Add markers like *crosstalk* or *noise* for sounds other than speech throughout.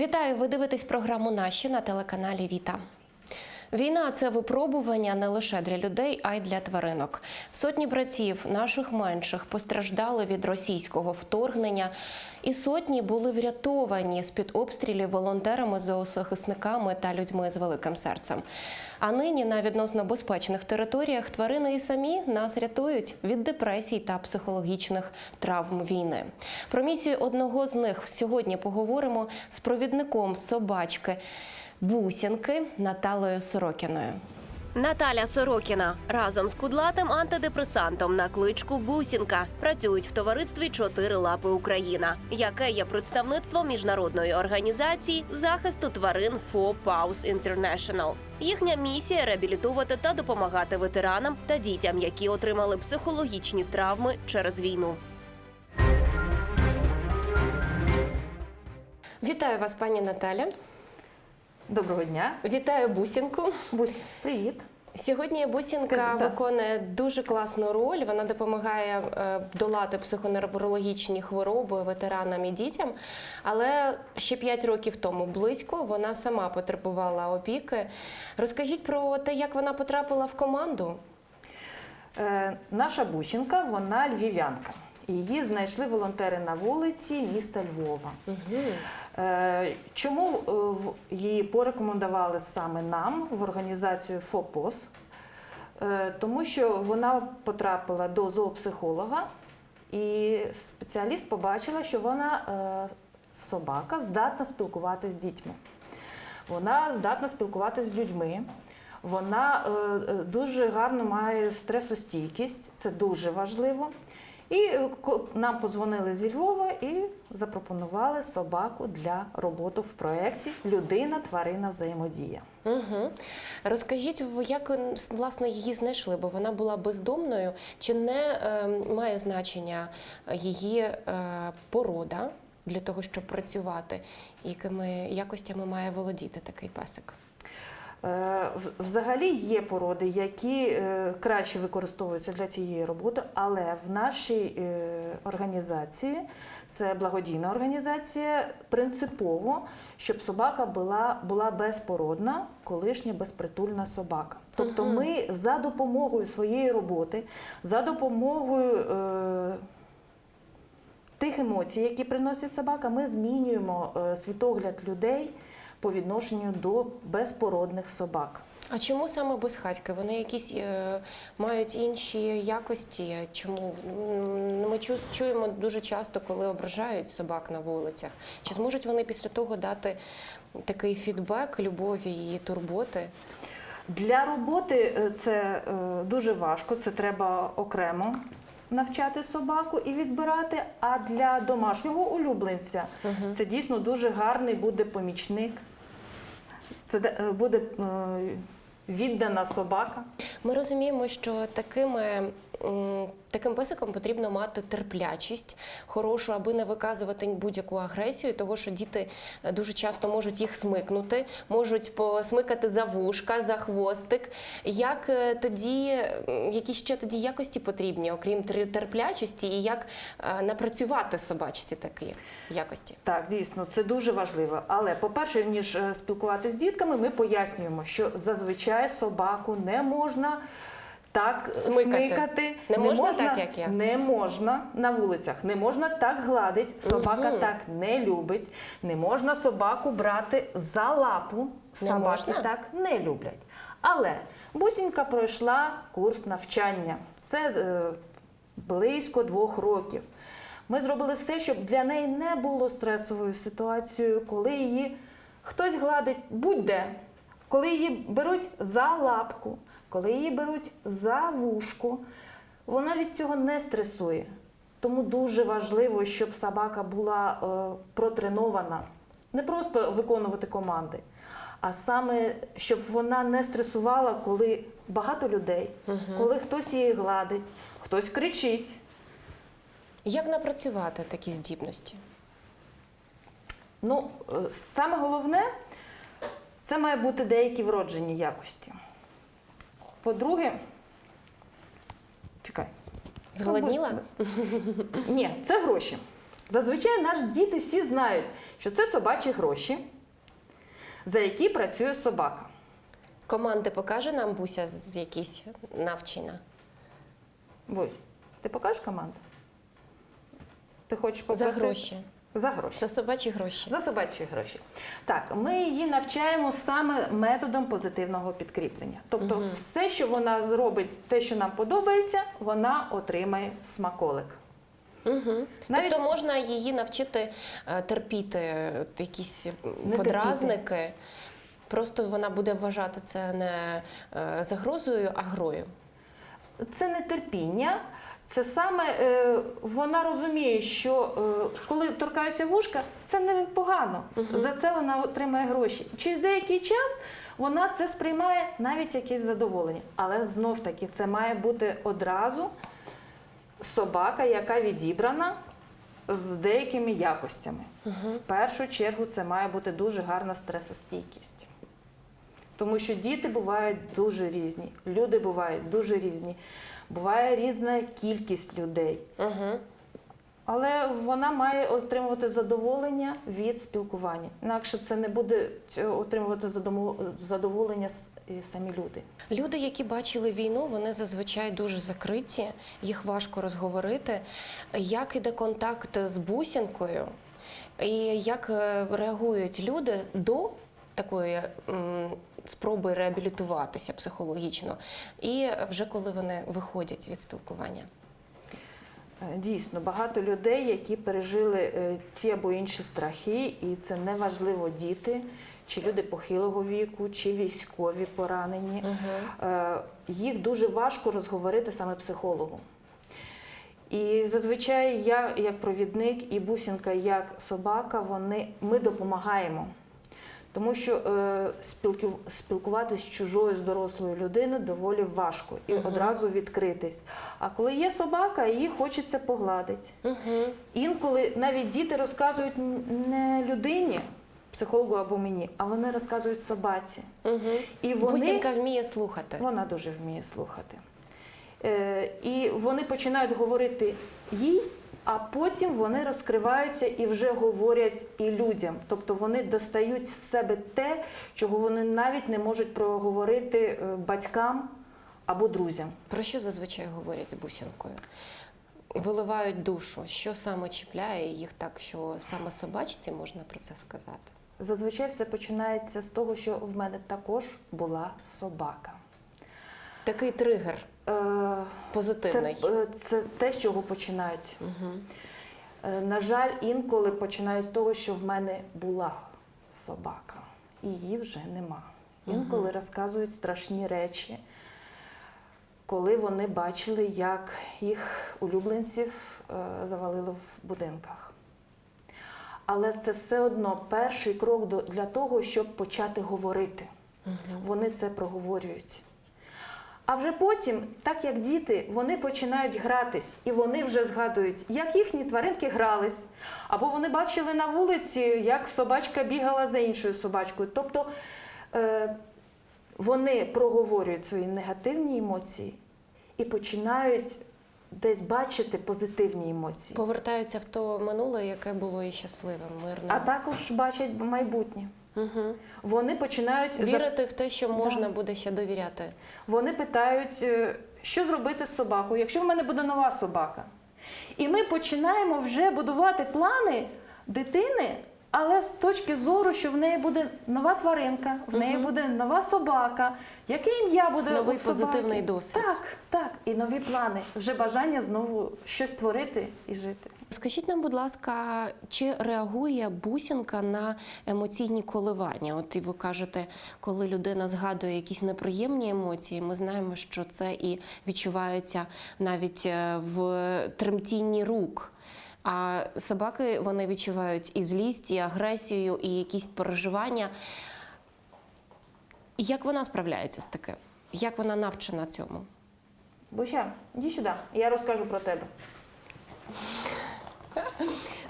Вітаю! Ви дивитесь програму Наші на телеканалі Віта. Війна це випробування не лише для людей, а й для тваринок. Сотні братів наших менших постраждали від російського вторгнення, і сотні були врятовані з під обстрілів волонтерами, зоозахисниками та людьми з великим серцем. А нині на відносно безпечних територіях тварини і самі нас рятують від депресій та психологічних травм війни. Про місію одного з них сьогодні поговоримо з провідником собачки. Бусінки Наталою Сорокіною. Наталя Сорокіна разом з кудлатим антидепресантом на кличку Бусінка працюють в товаристві Чотири лапи Україна, яке є представництвом міжнародної організації захисту тварин Four Paws International. Їхня місія реабілітувати та допомагати ветеранам та дітям, які отримали психологічні травми через війну. Вітаю вас, пані Наталя. Доброго дня. Вітаю бусінку. Бусь, привіт. Сьогодні Бусінка Скажи, виконує дуже класну роль. Вона допомагає е, долати психоневрологічні хвороби ветеранам і дітям. Але ще 5 років тому близько вона сама потребувала опіки. Розкажіть про те, як вона потрапила в команду. Е, наша Бущенка, вона львів'янка. Її знайшли волонтери на вулиці міста Львова. Е, чому е, її порекомендували саме нам в організацію ФОПОС? Е, тому що вона потрапила до зоопсихолога, і спеціаліст побачила, що вона собака здатна спілкуватися з дітьми. Вона здатна спілкуватися з людьми. Вона дуже гарно має стресостійкість, це дуже важливо. І е, нам подзвонили зі Львова і запропонували собаку для роботи в проєкті Людина, тварина, взаємодія. Угу. Розкажіть, як власне її знайшли, бо вона була бездомною. Чи не е, має значення її е, порода для того, щоб працювати? Якими якостями має володіти такий песик? Е, Взагалі є породи, які е, краще використовуються для цієї роботи, але в нашій е, організації, це благодійна організація, принципово, щоб собака була, була безпородна, колишня безпритульна собака. Тобто ми за допомогою своєї роботи, за допомогою тих емоцій, які приносить собака, ми змінюємо світогляд людей по відношенню до безпородних собак. А чому саме безхатьки? Вони якісь е, мають інші якості? Чому ми чу- чуємо дуже часто, коли ображають собак на вулицях? Чи зможуть вони після того дати такий фідбек любові і турботи? Для роботи е, це е, дуже важко, це треба окремо навчати собаку і відбирати. А для домашнього улюбленця це дійсно дуже гарний буде помічник. Це е, буде е, віддана собака. Ми розуміємо, що такими. Таким песиком потрібно мати терплячість хорошу, аби не виказувати будь-яку агресію, того що діти е, дуже часто можуть їх смикнути, можуть посмикати за вушка, за хвостик. Як е, тоді, які ще тоді якості потрібні, окрім тер- терплячості, і як е, напрацювати собачці такі якості? Так, дійсно, це дуже важливо. Але, по-перше, ніж спілкуватися з дітками, ми пояснюємо, що зазвичай собаку не можна так Смикати. смикати. Не можна так, як я? Не можна на вулицях, не можна так гладити. Собака Мгм. так не любить. Не можна собаку брати за лапу. Не Собаки можна? так не люблять. Але бусінька пройшла курс навчання. Це е, близько двох років. Ми зробили все, щоб для неї не було стресовою ситуацією, коли її хтось гладить будь-де, коли її беруть за лапку, коли її беруть за вушко, вона від цього не стресує. Тому дуже важливо, щоб собака була е, протренована, не просто виконувати команди, а саме, щоб вона не стресувала, коли багато людей, коли хтось її гладить, хтось кричить. Як напрацювати такі здібності? Ну, е, саме головне, це має бути деякі вроджені якості. По-друге, чекай. Зголодніла? Ні, це гроші. Зазвичай наші діти всі знають, що це собачі гроші, за які працює собака. Команди покаже нам Буся з якісь навчення Ось, ти покажеш команду? Ти хочеш за гроші, За гроші. за собачі гроші. За собачі гроші. Так, ми її навчаємо саме методом позитивного підкріплення. Тобто, Мгм. все, що вона зробить, те, що нам подобається, вона отримає смаколик. Угу. Навіть- Тобто можна її навчити е, терпіти е, якісь Не подразники. Просто вона буде вважати це не е, загрозою, а грою. Це не терпіння. Це саме е, вона розуміє, що е, коли торкаються вушка, це не погано. За це вона отримає гроші. Через деякий час вона це сприймає навіть якесь задоволення. Але знов таки це має бути одразу собака, яка відібрана з деякими якостями. В першу чергу це має бути дуже гарна стресостійкість. Тому що діти бувають дуже різні, люди бувають дуже різні, буває різна кількість людей. Угу. Але вона має отримувати задоволення від спілкування. Інакше це не буде отримувати задоволення самі люди. Люди, які бачили війну, вони зазвичай дуже закриті, їх важко розговорити. Як іде контакт з бусінкою, і як е, реагують люди до такої спроби реабілітуватися психологічно, і вже коли вони виходять від спілкування. Е, Дійсно, багато людей, які пережили е, ті або інші страхи, і це неважливо діти, чи люди похилого віку, чи військові поранені. Е, Їх дуже важко розговорити саме психологу. І зазвичай я, як провідник, і бусінка, як собака, вони, ми допомагаємо. Тому що е, спілків, спілкуватися з чужою з дорослою людиною доволі важко і Мгм. одразу відкритись. А коли є собака, її хочеться погладити. Угу. Інколи навіть діти розказують не людині, психологу або мені, а вони розказують собаці. Угу. І вони Бусінка вміє слухати. вона дуже вміє слухати. Е, і вони починають говорити їй, а потім вони розкриваються і вже говорять і людям. Тобто вони достають з себе те, чого вони навіть не можуть проговорити е, батькам або друзям. Про що зазвичай говорять з бусінкою? Виливають душу. Що саме чіпляє їх так, що саме собачці можна про це сказати? Зазвичай все починається з того, що в мене також була собака. Такий тригер Е, Це, позитивний. е, це те, з чого починають. Угу. На жаль, інколи починаю з того, що в мене була собака, і її вже нема. Інколи розказують страшні речі, коли вони бачили, як їх улюбленців завалили в будинках. Але це все одно перший крок для того, щоб почати говорити. Вони це проговорюють. А вже потім, так як діти, вони починають гратись, і вони вже згадують, як їхні тваринки грались, або вони бачили на вулиці, як собачка бігала за іншою собачкою. Тобто е, вони проговорюють свої негативні емоції і починають десь бачити позитивні емоції, Повертаються в то минуле, яке було і щасливим, мирним. а також бачать майбутнє. Угу. Вони починають за- Вірити в те, що можна буде ще довіряти. Вони питають, е, що зробити з собакою, якщо в мене буде нова собака. І ми починаємо вже будувати плани дитини, але з точки зору, що в неї буде нова тваринка, в неї Мгм. буде нова собака, яке ім'я буде Новий у собаки. позитивний досвід. Так, так. І нові плани, вже бажання знову щось творити і жити. Скажіть нам, будь ласка, чи реагує бусінка на емоційні коливання? От і ви кажете, коли людина згадує якісь неприємні емоції, ми знаємо, що це і відчувається навіть е, в тремтінні рук. А собаки вони відчувають і злість, і агресію, і якісь переживання. Як вона справляється з таким? Як вона навчена цьому? Буся, іди сюди, я розкажу про тебе.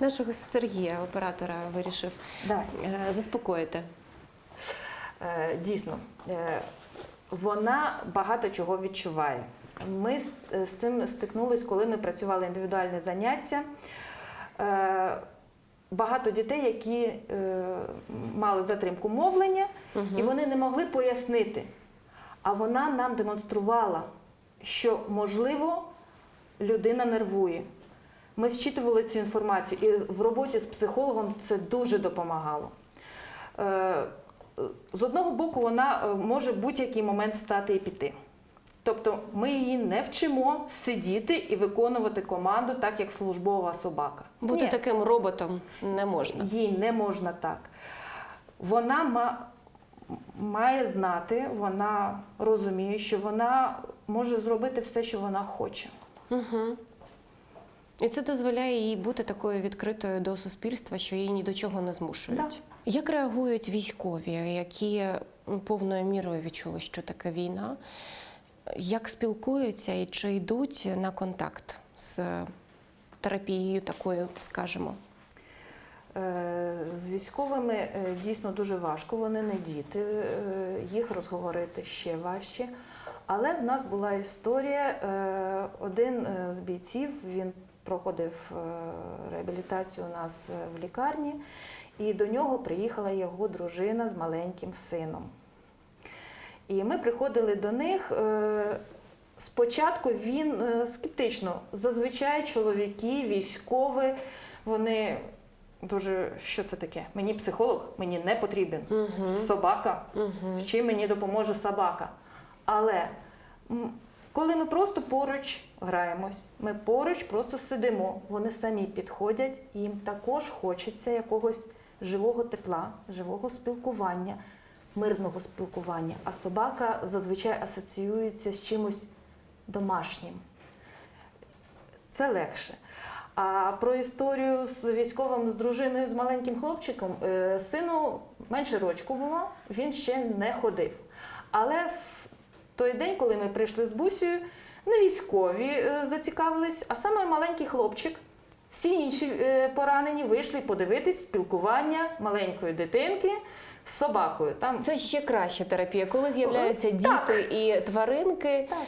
Нашого Сергія, оператора, вирішив Давай. е, заспокоїти. Е, Дійсно, е, вона багато чого відчуває. Ми з- цим стикнулись, коли ми працювали індивідуальне заняття. багато дітей, які е, мали затримку мовлення, і вони не могли пояснити. А вона нам демонструвала, що можливо людина нервує. Ми зчитували цю інформацію, і в роботі з психологом це дуже допомагало. Е, З одного боку, вона е, може в будь-який момент встати і піти. Тобто ми її не вчимо сидіти і виконувати команду так, як службова собака. Бути Ні. таким роботом не можна. Їй не можна так. Вона ма- має знати, вона розуміє, що вона може зробити все, що вона хоче. Угу. І це дозволяє їй бути такою відкритою до суспільства, що її ні до чого не змушують. Да. Як реагують військові, які повною мірою відчули, що таке війна? Як спілкуються і чи йдуть на контакт з терапією такою, скажімо? Е, З військовими е, дійсно дуже важко, вони не діти, е, їх розговорити ще важче. Але в нас була історія, один з бійців він проходив е, реабілітацію у нас е, в лікарні, і до нього приїхала його дружина з маленьким сином. І ми приходили до них. е, Спочатку він скептично. Зазвичай чоловіки, військові, вони дуже що це таке? Мені психолог, мені не потрібен. Угу. Собака, Угу. чим мені допоможе собака. Але коли ми просто поруч граємось, ми поруч просто сидимо, вони самі підходять, їм також хочеться якогось живого тепла, живого спілкування, мирного спілкування. А собака зазвичай асоціюється з чимось домашнім. Це легше. А про історію з військовим, з дружиною, з маленьким хлопчиком, е, сину менше рочку було, він ще не ходив. Але в той день, коли ми прийшли з бусею, не військові е, зацікавились, а саме маленький хлопчик. Всі інші е, поранені вийшли подивитись спілкування маленької дитинки з собакою. Там Це ще краща терапія. Коли з'являються Так. діти і тваринки, так.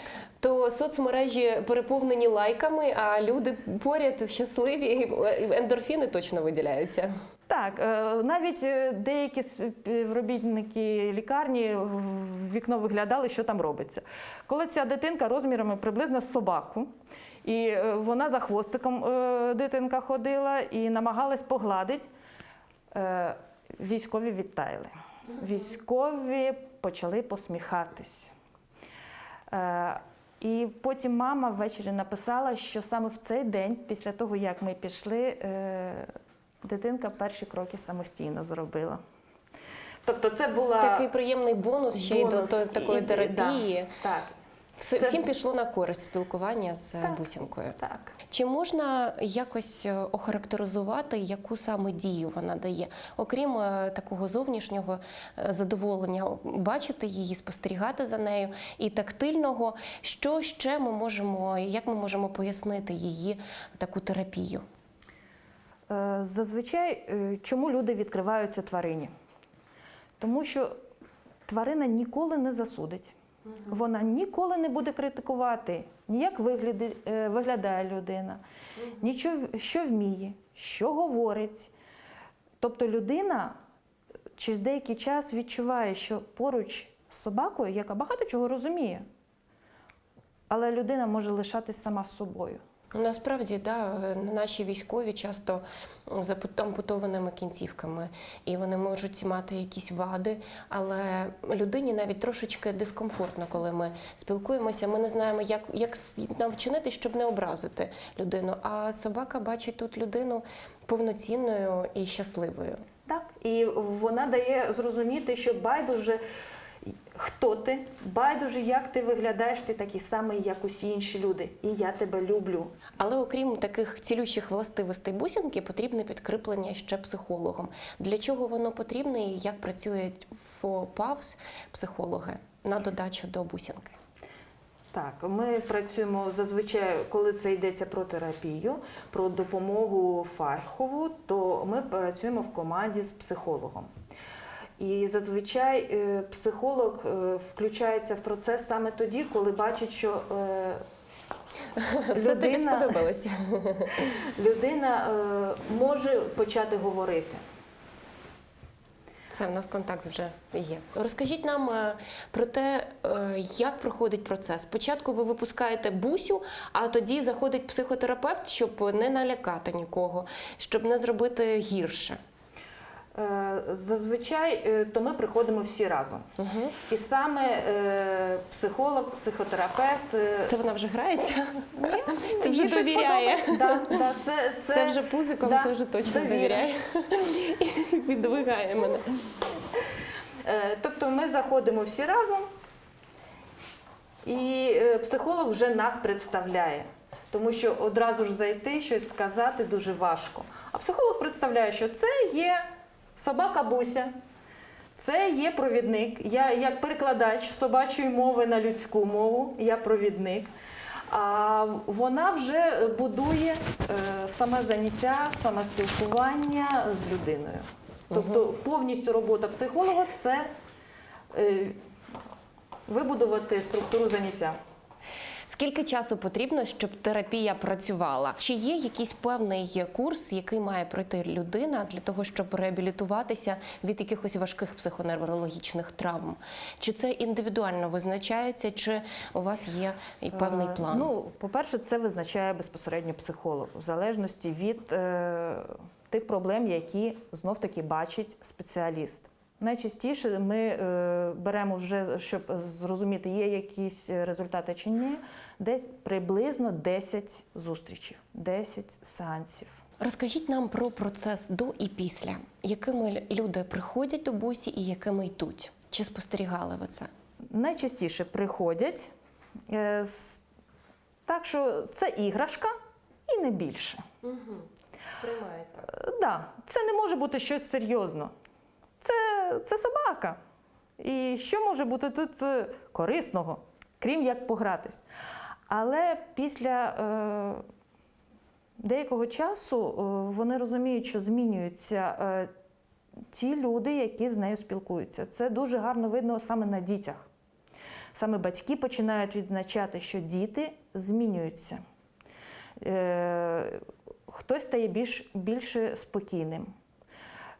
то соцмережі переповнені лайками, а люди поряд щасливі, ендорфіни точно виділяються. Так, е, навіть е, деякі співробітники лікарні в вікно виглядали, що там робиться. Коли ця дитинка розмірами приблизно з собаку, і е, вона за хвостиком дитинка ходила і намагалась погладити, військові відтаяли. Військові почали посміхатись. І потім мама ввечері написала, що саме в цей день, після того, як ми пішли, дитинка перші кроки самостійно зробила. Тобто це була Такий приємний бонус ще й до бонус такої і- терапії. Да, так, Все- Всім пішло на користь спілкування з Так. бусинкою. так. Чи можна якось е, охарактеризувати, яку саме дію вона дає, окрім е, такого зовнішнього е, задоволення, бачити її, спостерігати за нею і тактильного, що ще ми можемо, як ми можемо пояснити її таку терапію? Е, Зазвичай, е, чому люди відкриваються тварині? Тому що тварина ніколи не засудить. Вона ніколи не буде критикувати, ні як вигляді- е, виглядає людина, нічого, що вміє, що говорить. Тобто людина через деякий час відчуває, що поруч з собакою, яка багато чого розуміє, але людина може лишатись сама з собою. Насправді, да, наші військові часто з ампутованими кінцівками, і вони можуть мати якісь вади, але людині навіть трошечки дискомфортно, коли ми спілкуємося. Ми не знаємо, як, як нам вчинити, щоб не образити людину. А собака бачить тут людину повноцінною і щасливою. Так, і вона дає зрозуміти, що байдуже хто ти, байдуже, як ти виглядаєш, ти такий самий, як усі інші люди. І я тебе люблю. Але окрім таких цілющих властивостей бусинки, потрібне підкріплення ще психологом. Для чого воно потрібне і як працюють в ПАВС психологи на додачу до бусинки? Так, ми працюємо зазвичай, коли це йдеться про терапію, про допомогу фахову, то ми працюємо в команді з психологом. І зазвичай е, психолог е, включається в процес саме тоді, коли бачить, що е, *laughs* Все тобі Людина- сподобалося. *laughs* людина може почати говорити. Все, у нас контакт вже є. Розкажіть нам про те, як проходить процес. Спочатку ви випускаєте бусю, а тоді заходить психотерапевт, щоб не налякати нікого, щоб не зробити гірше. Е, Зазвичай е, то ми приходимо всі разом. Угу. І саме е, психолог, психотерапевт. е, Це вона вже грається? *laughs* Це вже довіряє. Да, да, це, це, Це вже пузиком, да, це вже точно довіра. довіряє. І *laughs* Відвигає мене. Тобто ми заходимо всі разом, і психолог вже нас представляє. Тому що одразу ж зайти, щось сказати дуже важко. А психолог представляє, що це є собака Буся, це є провідник. Я як перекладач собачої мови на людську мову, я провідник. А вона вже будує е, саме заняття, саме спілкування з людиною. Тобто повністю робота психолога це е, вибудувати структуру заняття. Скільки часу потрібно, щоб терапія працювала? Чи є якийсь певний курс, який має пройти людина для того, щоб реабілітуватися від якихось важких психоневрологічних травм? Чи це індивідуально визначається, чи у вас є і певний Е, план? Ну, по-перше, це визначає безпосередньо психолог, в залежності від е, тих проблем, які знов-таки бачить спеціаліст. Найчастіше ми е, беремо вже, щоб зрозуміти, є якісь результати чи ні, десь приблизно 10 зустрічей, 10 сеансів. Розкажіть нам про процес до і після, якими люди приходять до бусі і якими йдуть. Чи спостерігали ви це? Найчастіше приходять е, так, що це іграшка і не більше. Угу. Сприймають так. Е, Да, це не може бути щось серйозно. Це, це собака. І що може бути тут е, корисного, крім як погратись? Але після е, деякого часу е, вони розуміють, що змінюються е, ті люди, які з нею спілкуються. Це дуже гарно видно саме на дітях. Саме батьки починають відзначати, що діти змінюються. Е, хтось стає більш, більше спокійним.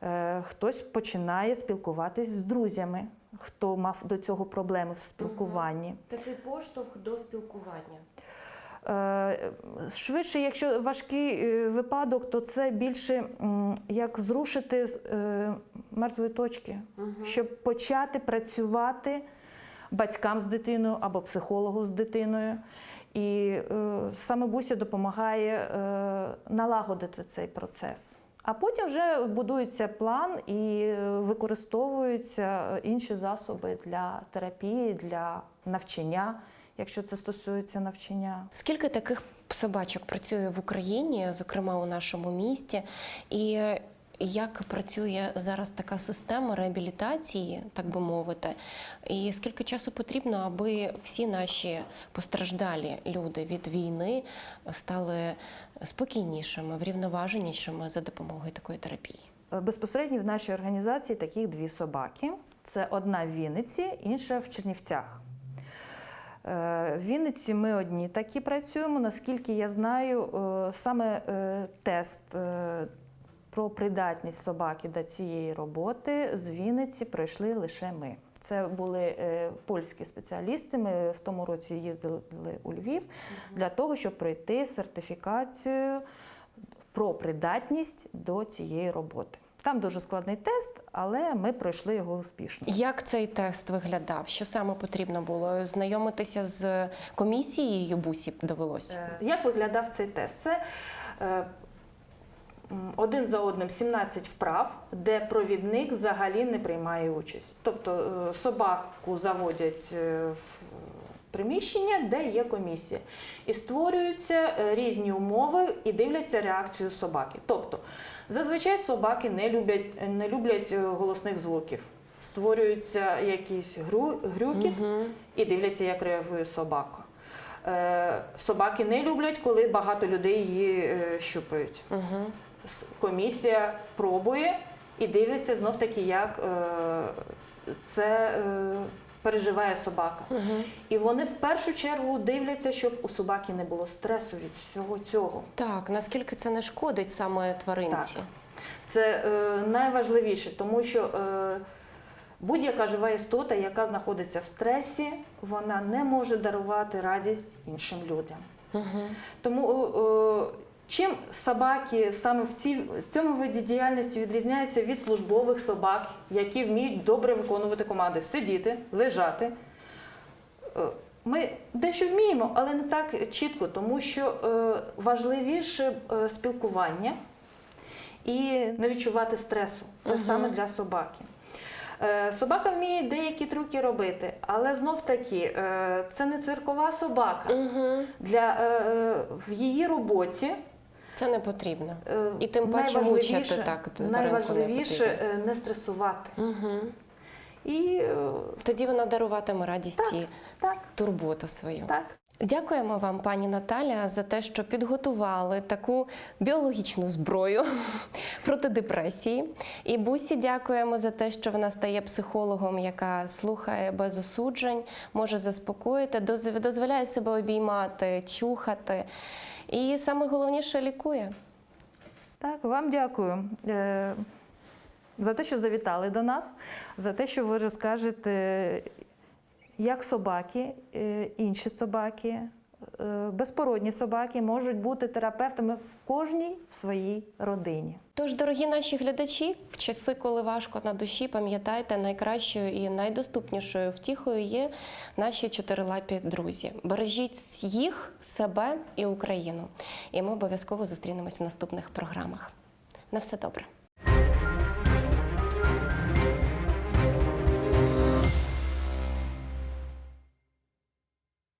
Е, Хтось починає спілкуватись з друзями, хто мав до цього проблеми в спілкуванні. Такий поштовх до спілкування. Е, Швидше, якщо важкий е, випадок, то це більше як зрушити з мертвої точки, щоб почати працювати батькам з дитиною або психологу з дитиною. І саме Буся допомагає налагодити цей процес. А потім вже будується план і е, використовуються інші засоби для терапії, для навчання, якщо це стосується навчання. Скільки таких собачок працює в Україні, зокрема у нашому місті, і як працює зараз така система реабілітації, так би мовити, і скільки часу потрібно, аби всі наші постраждалі люди від війни стали спокійнішими, врівноваженішими за допомогою такої терапії? Е, Безпосередньо в нашій організації таких дві собаки. Це одна в Вінниці, інша в Чернівцях. Е, В Вінниці ми одні такі працюємо. Наскільки я знаю, е, саме тест про придатність собаки до цієї роботи з Вінниці пройшли лише ми. Це були е, польські спеціалісти. Ми в тому році їздили у Львів для того, щоб пройти сертифікацію про придатність до цієї роботи. Там дуже складний тест, але ми пройшли його успішно. Як цей тест виглядав? Що саме потрібно було? Знайомитися з комісією бусі довелося? Е, Як виглядав цей тест? Це е, один за одним 17 вправ, де провідник взагалі не приймає участь. Тобто е, собаку заводять е, в приміщення, де є комісія. І створюються е, різні умови і дивляться реакцію собаки. Тобто, зазвичай собаки не люблять, не люблять голосних звуків. Створюється якийсь гру, грюкіт Мгм. і дивляться, як реагує собака. Собаки не люблять, коли багато людей її щупають. Мгм. Комісія пробує і дивиться знов таки, як е, це е, переживає собака. І вони в першу чергу дивляться, щоб у собаки не було стресу від всього цього. Так, наскільки це не шкодить саме тваринці? Так. Це е, найважливіше, тому що е, будь-яка жива істота, яка знаходиться в стресі, вона не може дарувати радість іншим людям. Угу. Тому е, чим собаки саме в, цій, в цьому виді діяльності відрізняються від службових собак, які вміють добре виконувати команди, сидіти, лежати. Е, Ми дещо вміємо, але не так чітко, тому що е, важливіше е, спілкування і не відчувати стресу. Це Мгм. саме для собаки. Собака вміє деякі трюки робити, але знов таки це не циркова собака. Угу. Для в її роботі Це не потрібно. е, І тим паче мучити так не найважливіше е, не стресувати. Угу. І е, Тоді вона даруватиме радість Так. і так, турботу свою. так. Дякуємо вам, пані Наталя, за те, що підготували таку біологічну зброю *laughs* проти депресії. І Бусі дякуємо за те, що вона стає психологом, яка слухає без осуджень, може заспокоїти, дозволяє себе обіймати, чухати. І саме головніше лікує. Так, вам дякую е, за те, що завітали до нас, за те, що ви розкажете, як собаки, е, інші собаки, безпородні собаки можуть бути терапевтами в кожній своїй родині. Тож, дорогі наші глядачі, в часи, коли важко на душі, пам'ятайте, найкращою і найдоступнішою втіхою є наші чотирилапі друзі. Бережіть їх, себе і Україну. І ми обов'язково зустрінемось в наступних програмах. На все добре.